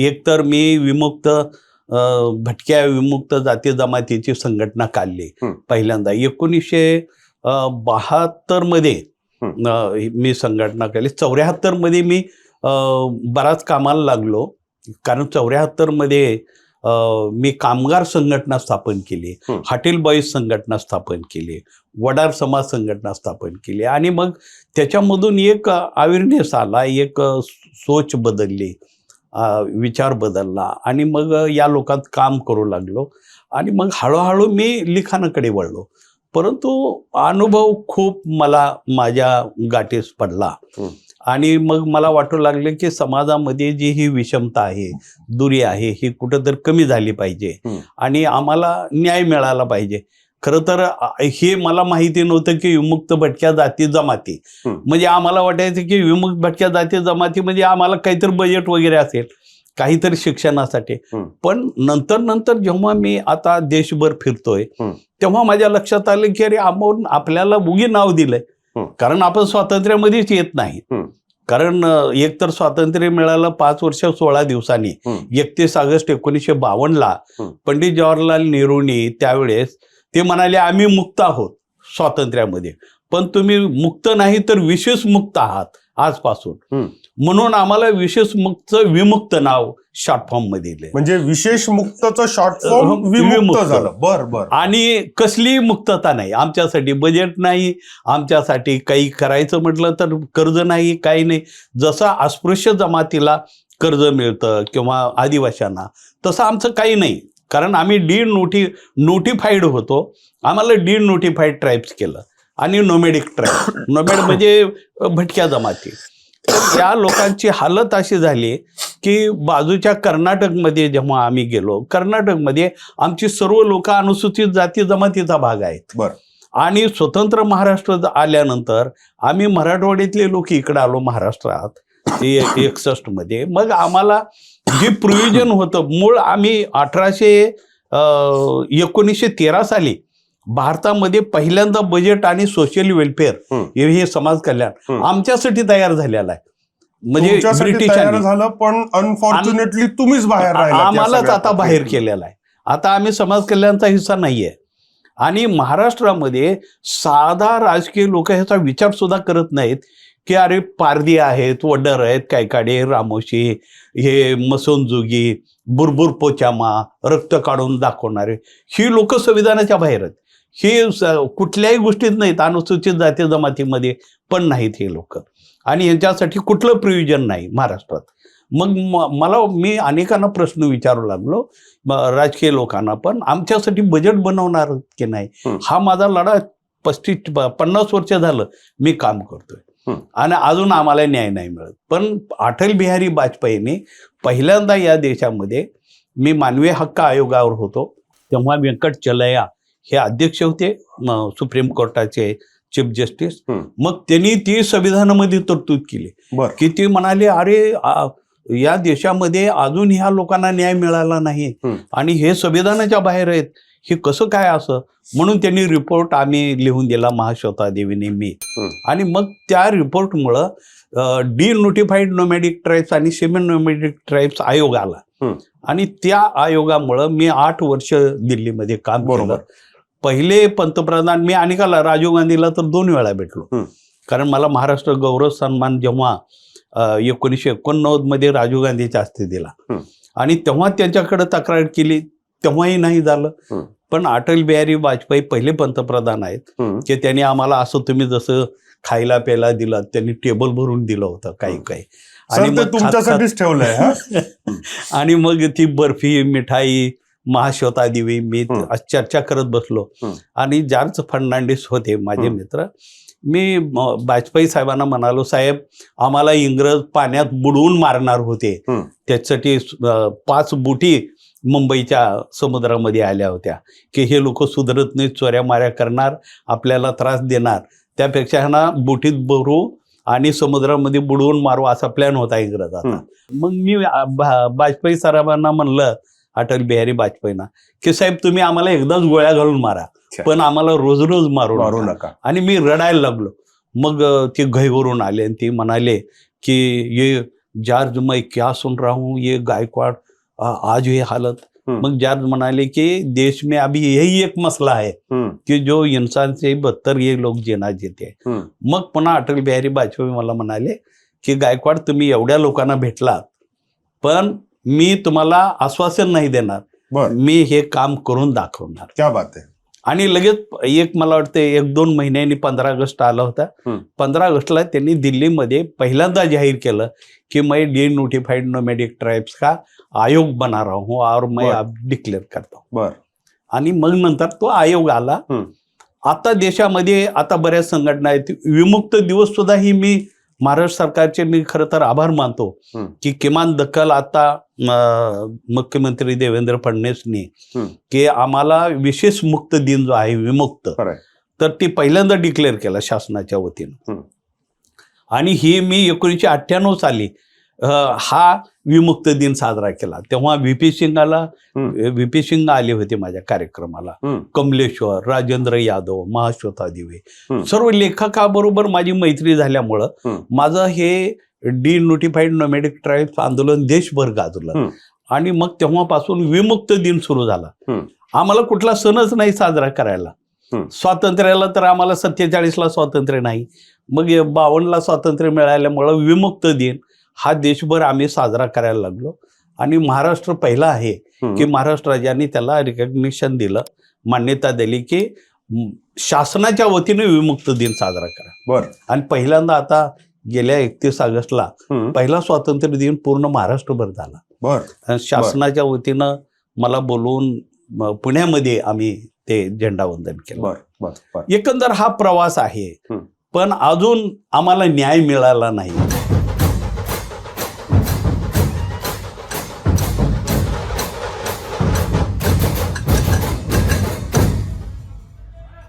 एकतर मी विमुक्त भटक्या विमुक्त जाती जमातीची संघटना काढली. पहिल्यांदा एकोणीसशे बहात्तरमध्ये. अ, मी संघटना केली चौऱ्याहत्तरमध्ये मी बराच कामाला लागलो. कारण चौऱ्याहत्तरमध्ये मी कामगार संघटना स्थापन केली. हॉटेल बॉईज संघटना स्थापन केली. वडार समाज संघटना स्थापन केली. आणि मग त्याच्यामधून एक अवेअरनेस आला एक सोच बदलली. विचार बदलला आणि मग या लोकात काम करू लागलो. आणि मग हळूहळू मी लिखाणाकडे वळलो. परंतु अनुभव खूप मला माझ्या गाठीस पडला. आणि मग मला वाटू लागले की समाजामध्ये जी ही विषमता आहे दुरी आहे ही कुठंतरी कमी झाली पाहिजे. आणि आम्हाला न्याय मिळाला पाहिजे. खरं तर हे मला माहिती नव्हतं की विमुक्त भटक्या जाती जमाती. म्हणजे आम्हाला वाटायचं की विमुक्त भटक्या जाती जमाती म्हणजे आम्हाला काहीतरी बजेट वगैरे असेल काहीतरी शिक्षणासाठी. पण नंतर नंतर जेव्हा मी आता देशभर फिरतोय. तेव्हा माझ्या लक्षात आलं की अरे आपण आपल्याला उगी नाव दिलंय. कारण आपण स्वातंत्र्यामध्येच येत नाही. कारण अ, एक तर स्वातंत्र्य मिळालं पाच वर्ष सोळा दिवसांनी. एकतीस ऑगस्ट एकोणीसशे बावन्नला. पंडित जवाहरलाल नेहरूंनी त्यावेळेस ते म्हणाले आम्ही मुक्त आहोत स्वातंत्र्यामध्ये. पण तुम्ही मुक्त नाही तर विशेष मुक्त आहात आजपासून. म्हणून आम्हाला विशेष मुक्त विमुक्त नाव शॉर्ट फॉर्ममध्ये दिलंय. म्हणजे विशेष मुक्तचं शॉर्ट फॉर्म विमुक्त. झालं. बर बर. आणि कसलीही मुक्तता नाही. आमच्यासाठी बजेट नाही. आमच्यासाठी काही करायचं म्हटलं तर कर्ज नाही काही नाही. जसं अस्पृश्य जमातीला कर्ज मिळतं किंवा आदिवाशांना तसं आमचं काही नाही. कारण आम्ही डी नोटी नोटिफाईड होतो. आम्हाला डी नोटिफाईड ट्राईब्स केलं आणि नोमेडिक ट्राईब नोमेड म्हणजे भटक्या जमाती. तर या लोकांची हालत अशी झाली की बाजूच्या कर्नाटकमध्ये जेव्हा आम्ही गेलो कर्नाटकमध्ये आमची सर्व लोक अनुसूचित जाती जमातीचा भाग आहेत. बर. आणि स्वतंत्र महाराष्ट्र आल्यानंतर आम्ही मराठवाड्यातले लोक इकडे आलो महाराष्ट्रात ते एकसष्टमध्ये मग आम्हाला जे प्रयोजन होतं मूळ आम्ही अठराशे एकोणीसशे तेरा साली भारतामध्ये पहिल्यांदा बजेट आणि सोशल वेलफेअर हं. समाज कल्याण. आमच्यासाठी तयार झालेला आहे म्हणजे ब्रिटिशांनी झालं पण अनफॉर्च्युनेटली तुम्हीच बाहेर आम्हालाच आता बाहेर. केलेला आहे आता आम्ही समाज कल्याणचा हिस्सा नाहीये आणि महाराष्ट्रामध्ये साधा राजकीय लोक ह्याचा विचार सुद्धा करत नाहीत की अरे पारदी आहेत वडर आहेत कायकाडे रामोशी हे मसोनजुगी बुरबुर पोचामा रक्त काढून दाखवणारे. ही लोक संविधानाच्या बाहेर आहेत. ही कुठल्याही गोष्टीत नाहीत अनुसूचित जाती जमातीमध्ये पण नाहीत हे लोक. आणि यांच्यासाठी कुठलं प्रयोजन नाही महाराष्ट्रात. मग म- मला मी अनेकांना प्रश्न विचारू लागलो राजकीय लोकांना पण आमच्यासाठी बजेट बनवणार की नाही? हं. माझा लढा पस्तीस पन्नास वर्ष झालं मी काम करतोय. आणि अजून आम्हाला न्याय नाही मिळत. पण अटल बिहारी वाजपेयींनी पहिल्यांदा या देशामध्ये मी मानवी हक्क आयोगावर होतो तेव्हा व्यंकट चलया हे अध्यक्ष होते सुप्रीम कोर्टाचे चीफ जस्टिस. मग त्यांनी ती संविधानामध्ये तरतूद केली. की ते म्हणाले अरे या देशामध्ये अजून ह्या लोकांना न्याय मिळाला नाही. आणि हे संविधानाच्या बाहेर आहेत. हे कसं काय असं म्हणून त्यांनी रिपोर्ट आम्ही लिहून दिला महाश्वेता देवीने मी. आणि मग त्या रिपोर्टमुळं डी नोटिफाईड नोमॅडिक ट्राईब्स आणि सेमी नोमॅडिक ट्राईब्स आयोग आला. आणि त्या आयोगामुळं मी आठ वर्ष दिल्लीमध्ये काम बरोबर. केलं पहिले पंतप्रधान मी अनेकाला राजीव गांधीला तर दोन वेळा भेटलो. कारण मला महाराष्ट्र गौरव सन्मान जेव्हा एकोणीसशे एकोणनव्वदमध्ये राजीव गांधीच्या हस्ते दिला. आणि तेव्हा त्यांच्याकडे तक्रार केली तेव्हाही नाही झालं. पण अटल बिहारी वाजपेयी पहिले पंतप्रधान आहेत. की त्यांनी आम्हाला असं तुम्ही जसं खायला प्यायला दिलं त्यांनी टेबल भरून दिलं होतं काही काही खात- तुमच्यासाठीच ठेवलंय हा आणि मग ती बर्फी मिठाई महाश्वेता देवी मी चर्चा करत बसलो. आणि जॉर्ज फर्नांडिस होते माझे. मित्र मी वाजपेयी साहेबांना म्हणालो साहेब आम्हाला इंग्रज पाण्यात बुडवून मारणार होते. त्याच्यासाठी पाच बुटी मुंबईच्या समुद्रामध्ये आल्या होत्या की हे लोक सुधरत नाही चोऱ्या माऱ्या करणार आपल्याला त्रास देणार त्यापेक्षा ह्यांना बुटीत भरू आणि समुद्रामध्ये बुडवून मारू असा प्लॅन होता इंग्रजाचा. मग मी वाजपेयी साहेबांना म्हणलं अटल बिहारी वाजपेयींना की साहेब तुम्ही आम्हाला एकदाच गोळ्या घालून मारा. पण आम्हाला रोज रोज मारू मारू नका. आणि मी रडायला लागलो मग ते घाईवरून आले आणि ते म्हणाले की हे जॉर्ज मैं क्या सुन रहा हूँ ये गायकवाड़ आज ये हालत. मग जॉर्ज म्हणाले कि देश में अभी यही एक मसला है हम्म, की जो इंसान से बदतर ये लोग जीना जीते. मग पुन्हा अटल बिहारी वाजपेयी मला म्हणाले की गायकवाड तुम्ही एवढ्या लोकांना भेटलात पण मी तुम्हाला आश्वासन नाही देणार. मी हे काम करून दाखवणार. क्या बात आहे. आणि लगेच एक मला वाटतं एक दोन महिन्यांनी पंधरा ऑगस्ट आला होता. पंधरा ऑगस्टला त्यांनी दिल्लीमध्ये पहिल्यांदा जाहीर केलं की मैं डी नोटिफाइड नोमॅडिक ट्राइब्स का आयोग बना रहा हूँ और मैं डिक्लेअर करता. हूँ बर. आणि मग नंतर तो आयोग आला. आता देशामध्ये आता बऱ्याच संघटना आहेत विमुक्त दिवस सुद्धा ही मी महाराष्ट्र सरकारचे मी खरं तर आभार मानतो. की किमान दखल आता मुख्यमंत्री देवेंद्र फडणवीसनी. की आम्हाला विशेष मुक्त दिन जो आहे विमुक्त तर ती पहिल्यांदा डिक्लेअर केला शासनाच्या वतीनं. आणि ही मी एकोणीसशे अठ्ठ्याण्णव साली हा विमुक्त दिन साजरा केला तेव्हा व्ही पी सिंगाला हम्म. व्ही पी सिंग आले होते माझ्या कार्यक्रमाला कमलेश्वर राजेंद्र यादव महाश्वेता दिवे. सर्व लेखकाबरोबर माझी मैत्री झाल्यामुळं. माझं हे डी नोटिफाईड नोमॅडिक ट्राईब्स आंदोलन देशभर गाजलं. आणि मग तेव्हापासून विमुक्त दिन सुरू झाला. आम्हाला कुठला सणच नाही साजरा करायला. स्वातंत्र्याला तर आम्हाला सत्तेचाळीसला स्वातंत्र्य नाही मग बावन्नला स्वातंत्र्य मिळाल्यामुळं विमुक्त दिन हा देशभर आम्ही साजरा करायला लागलो. आणि महाराष्ट्र पहिला आहे. की महाराष्ट्र राज्याने त्याला रिकग्निशन दिलं मान्यता दिली की शासनाच्या वतीने विमुक्त दिन साजरा करा. बर. आणि पहिल्यांदा आता गेल्या एकतीस ऑगस्टला पहिला स्वातंत्र्य दिन पूर्ण महाराष्ट्रभर झाला. बर. शासनाच्या वतीनं मला बोलवून पुण्यामध्ये आम्ही ते झेंडावंदन केलं. एकंदर हा प्रवास आहे. पण अजून आम्हाला न्याय मिळाला नाही.